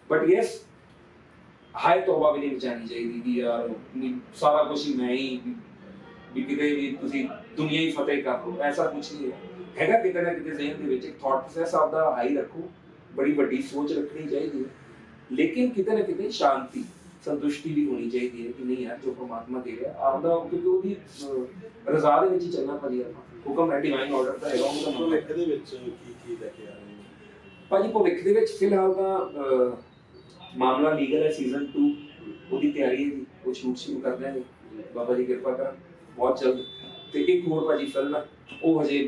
ਬਟ ਯੈਸ ਹਾਈ ਤੋਬਾ ਵੀ ਨਹੀਂ ਬਚਾਣੀ ਚਾਹੀਦੀ ਵੀ ਯਾਰ ਸਾਰਾ ਕੁਝ ਹੀ ਮੈਂ ਹੀ ਵੀ ਕਿਤੇ ਵੀ ਤੁਸੀਂ ਦੁਨੀਆ ਹੀ ਫਤਿਹ ਕਰ ਲਓ ਐਸਾ ਕੁਝ ਨਹੀਂ ਹੈ। ਹੈਗਾ ਕਿਤੇ ਨਾ ਕਿਤੇ ਜ਼ਿਹਨ ਦੇ ਵਿੱਚ ਇੱਕ ਥਾਟ ਪ੍ਰੋਸੈਸ ਆਪਦਾ ਹਾਈ ਰੱਖੋ ਬੜੀ ਵੱਡੀ ਸੋਚ ਰੱਖਣੀ ਚਾਹੀਦੀ ਹੈ। ਲੇਕਿਨ ਕਿਤੇ ਨਾ ਕਿਤੇ ਸ਼ਾਂਤੀ ਸੰਤੁਸ਼ਟੀ ਵੀ ਹੋਣੀ ਚਾਹੀਦੀ ਹੈ ਕਿ ਨਹੀਂ ਯਾਰ ਜੋ ਪ੍ਰਮਾਤਮਾ ਦੇ ਰਿਹਾ ਆਪਦਾ ਕਿਉਂਕਿ ਉਹਦੀ ਰਜ਼ਾ ਦੇ ਵਿੱਚ ਹੀ ਚੱਲਣਾ ਭਾਜੀ ਆਪਾਂ। ਹੁਕਮ ਹੈ ਡਿਵਾਈਨ ਆਰਡਰ ਦਾ ਹੈਗਾ ਉਹਦਾ ਭਵਿੱਖ ਦੇ ਵਿੱਚ ਕੀ ਕੀ ਲੈ ਕੇ ਆ ਰਹੇ ਭਾਜੀ ਭਵਿੱਖ ਦੇ ਵਿੱਚ ਫਿਲਹਾਲ ਅਹ, ਮਾਮਲਾ ਲੀਗਲ ਹੈ ਸੀਜ਼ਨ 2 ਉਹਦੀ ਤਿਆਰੀ ਹੈ ਉਹ ਸ਼ੂਟ ਸ਼ੁਰੂ ਕਰ ਰਹੇ ਨੇ ਬਾਬਾ ਜੀ ਕਿਰਪਾ ਕਰਨ ਬਹੁਤ ਜਲਦ। ਤੇ ਇੱਕ ਹੋਰ ਭਾਜੀ ਫਿਲਮ ਹੈ ਉਹ ਹਜੇ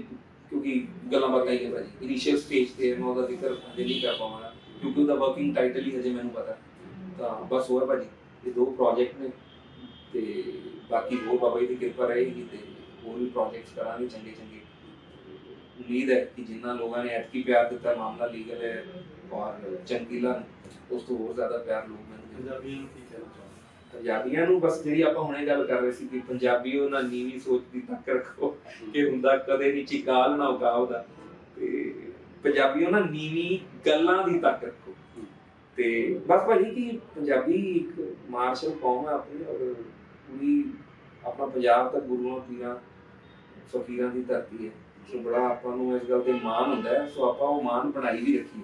ਕਿਉਂਕਿ ਗੱਲਾਂ ਬਾਤਾਂ ਹੀ ਹੈ ਭਾਜੀ। ਇਨੀਸ਼ੀਅਲ ਸਟੇਜ ਤੇ ਹੈ, ਮੈਂ ਉਹਦਾ ਜ਼ਿਕਰ ਹਜੇ ਨਹੀਂ ਕਰ ਪਾਵਾਂਗਾ ਕਿਉਂਕਿ ਉਹਦਾ ਵਰਕਿੰਗ ਟਾਈਟਲ ਹੀ ਹਜੇ ਮੈਨੂੰ ਪਤਾ। ਤਾਂ ਬਸ ਹੋਰ ਭਾਜੀ ਇਹ ਦੋ ਪ੍ਰੋਜੈਕਟ ਨੇ ਤੇ ਬਾਕੀ ਹੋਰ ਬਾਬਾ ਜੀ ਦੀ ਕਿਰਪਾ ਰਹੇਗੀ ਤੇ ਹੋਰ ਵੀ ਪ੍ਰੋਜੈਕਟਸ ਕਰਾਂਗੇ ਚੰਗੇ ਚੰਗੇ। ਉਮੀਦ ਹੈ ਕਿ ਜਿੰਨਾ ਲੋਕਾਂ ਨੇ ਐਤਕੀ ਪਿਆਰ ਦਿੱਤਾ ਮਾਮਲਾ ਲੀਗਲ ਹੈ ਔਰ ਚੰਗੀਲਾ ਨੂੰ ਉਸ ਤੋਂ ਹੋਰ ਜ਼ਿਆਦਾ ਪਿਆਰ ਲੋਕ ਮੈਨੂੰ ਦਿੰਦੇ ਪੰਜਾਬੀਆਂ ਨੂੰ ਕੀ ਪੰਜਾਬੀਆਂ ਨੂੰ ਬਸ ਜਿਹੜੀ ਆਪਾਂ ਹੁਣੇ ਗੱਲ ਕਰ ਰਹੇ ਸੀ ਕਿ ਪੰਜਾਬੀ ਉਹਨਾਂ ਨੀਵੀਂ ਸੋਚ ਦੀ ਤੱਕ ਰੱਖੋ ਕਿ ਹੁੰਦਾ ਕਦੇ ਨਹੀਂ ਚਿਕਾਲ ਨਾ ਉਕਾਵ ਦਾ ਤੇ ਪੰਜਾਬੀ ਉਹਨਾਂ ਨੀਵੀਂ ਗੱਲਾਂ ਦੀ ਤੱਕ ਰੱਖੋ। ਤੇ ਬਸ ਭਾਜੀ ਕਿ ਪੰਜਾਬੀ ਇੱਕ ਮਾਰਸ਼ਲ ਕੌਮ ਹੈ ਆਪਣੀ ਔਰ ਪੂਰੀ ਆਪਣਾ ਪੰਜਾਬ ਤਾਂ ਗੁਰੂਆਂ ਪੀਰਾਂ ਫਕੀਰਾਂ ਦੀ ਧਰਤੀ ਹੈ। ਸੋ ਬੜਾ ਆਪਾਂ ਨੂੰ ਇਸ ਗੱਲ ਤੇ ਮਾਣ ਹੁੰਦਾ ਹੈ। ਸੋ ਆਪਾਂ ਉਹ ਮਾਣ ਬਣਾਈ ਵੀ ਰੱਖੀਏ।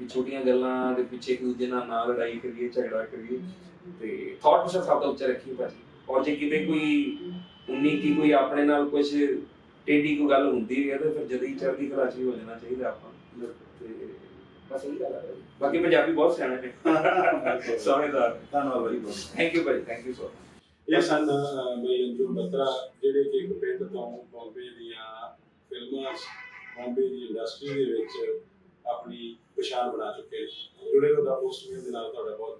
ਵੀ ਛੋਟੀਆਂ ਗੱਲਾਂ ਦੇ ਪਿੱਛੇ ਇੱਕ ਦੂਜੇ ਨਾਲ ਨਾ ਲੜਾਈ ਕਰੀਏ ਝਗੜਾ ਕਰੀਏ। ਤੇ ਥਾਟ ਪ੍ਰੋਸੈਸ ਆਪਦਾ ਉੱਚਾ ਰੱਖੀਏ ਭਾਜੀ। ਔਰ ਜੇ ਕਿਤੇ ਕੋਈ ਉਨੀ ਕੀ ਕੋਈ ਆਪਣੇ ਨਾਲ ਕੁਝ ਟੇਢੀ ਕੋਈ ਗੱਲ ਹੁੰਦੀ ਹੈ ਤਾਂ ਫਿਰ ਜਦੀ ਚੜ੍ਹਦੀ ਕਲਾ ਚ ਹੀ ਹੋ ਜਾਣਾ ਚਾਹੀਦਾ ਆਪਾਂ ਤੇ ਬਸ ਇਹ ਗੱਲ ਹੈ ਬਾਕੀ ਪੰਜਾਬੀ ਬਹੁਤ ਸਿਆਣੇ ਨੇ। ਸਮਝਦਾਰ। ਧੰਨਵਾਦ ਬਹੁਤ। ਥੈਂਕ ਯੂ ਭਾਜੀ ਥੈਂਕ ਯੂ ਸੋ ਇਹ ਸਨ ਬਈ ਅੰਜੂ ਬੱਤਰਾ ਜਿਹੜੇ ਕਿ ਇੱਕ ਪਿੰਡ ਤੋਂ ਬੰਬੇ ਦੀਆਂ ਫਿਲਮਾਂ ਬੰਬੇ ਦੀ ਇੰਡਸਟਰੀ ਦੇ ਵਿੱਚ ਆਪਣੀ ਪਛਾਣ ਬਣਾ ਚੁੱਕੇ ਨੇ। ਜੁੜੇ ਰਹੋ ਦਾ ਪੋਸਟ ਦੇ ਨਾਲ ਤੁਹਾਡਾ ਬਹੁਤ